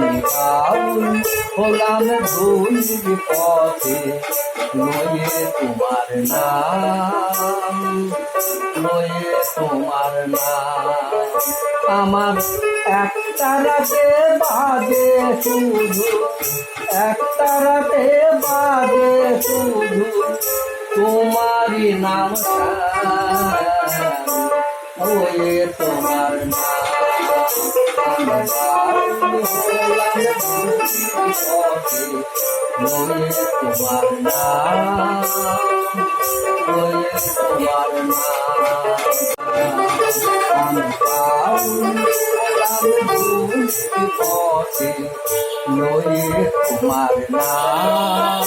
আমি বাউল হলাম ভুল পথে নয়ে তোমার নাম নয়ে তোমার নাম। আমার একটা রাতে বাজে শুধু, একটা রাতে বাজে শুধু, তোমারই নাম ওয়ে তোমার নাম। তোমার নাম তোমার নয়ে তোমার নাম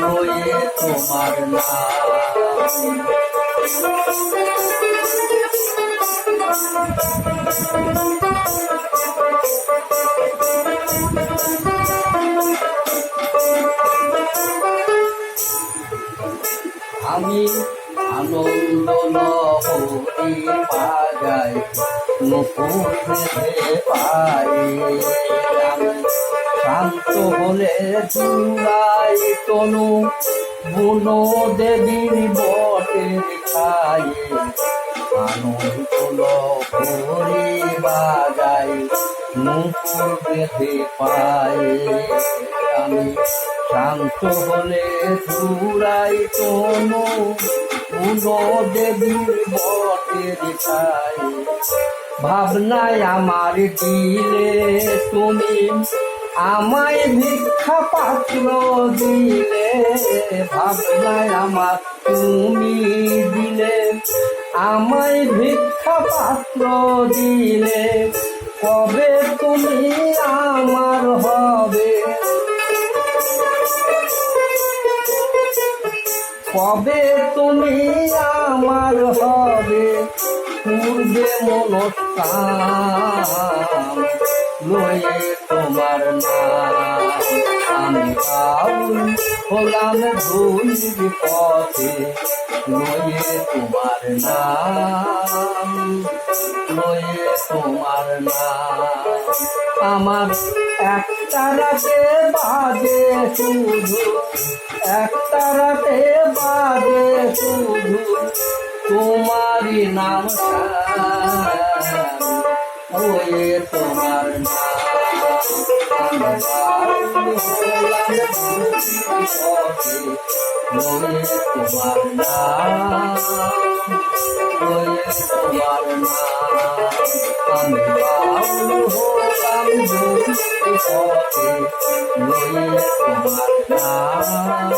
নয়ে তোমার নাম আমি আনন্দ বাজাই নকুল ভেবে পাই শান্ত হলে চূড়াই তনু, বুনো দেবীর বটে খাই আনন্দ নকুল বেঁধে পাই আমি শান্ত হলে দেবীর বটের খাই ভাবনায় আমার দিলে তুমি আমায় ভিক্ষা পাত্র দিলে। ভাবনায় আমার তুমি দিলে আমায় ভিক্ষা পাত্র দিলে। কবে তুমি আমার হবে। কবে তুমি আমার হবে। পূর্বে মনস্কাম লয়ে তোমার নাম আমি হলাম ভুল পথে লয়ে তোমার নাম লয়ে তোমার নাম। আমার একটা রাতে বাজে শুধু, একটা রাতে বাজে শুধু, তোমারই নাম ওয়ে তোমার নাম। মনে তোমার তোমার আমি পাগল হলাম বলতে পথে মনে তোমার নাম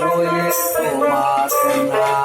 মনে তোমার নাম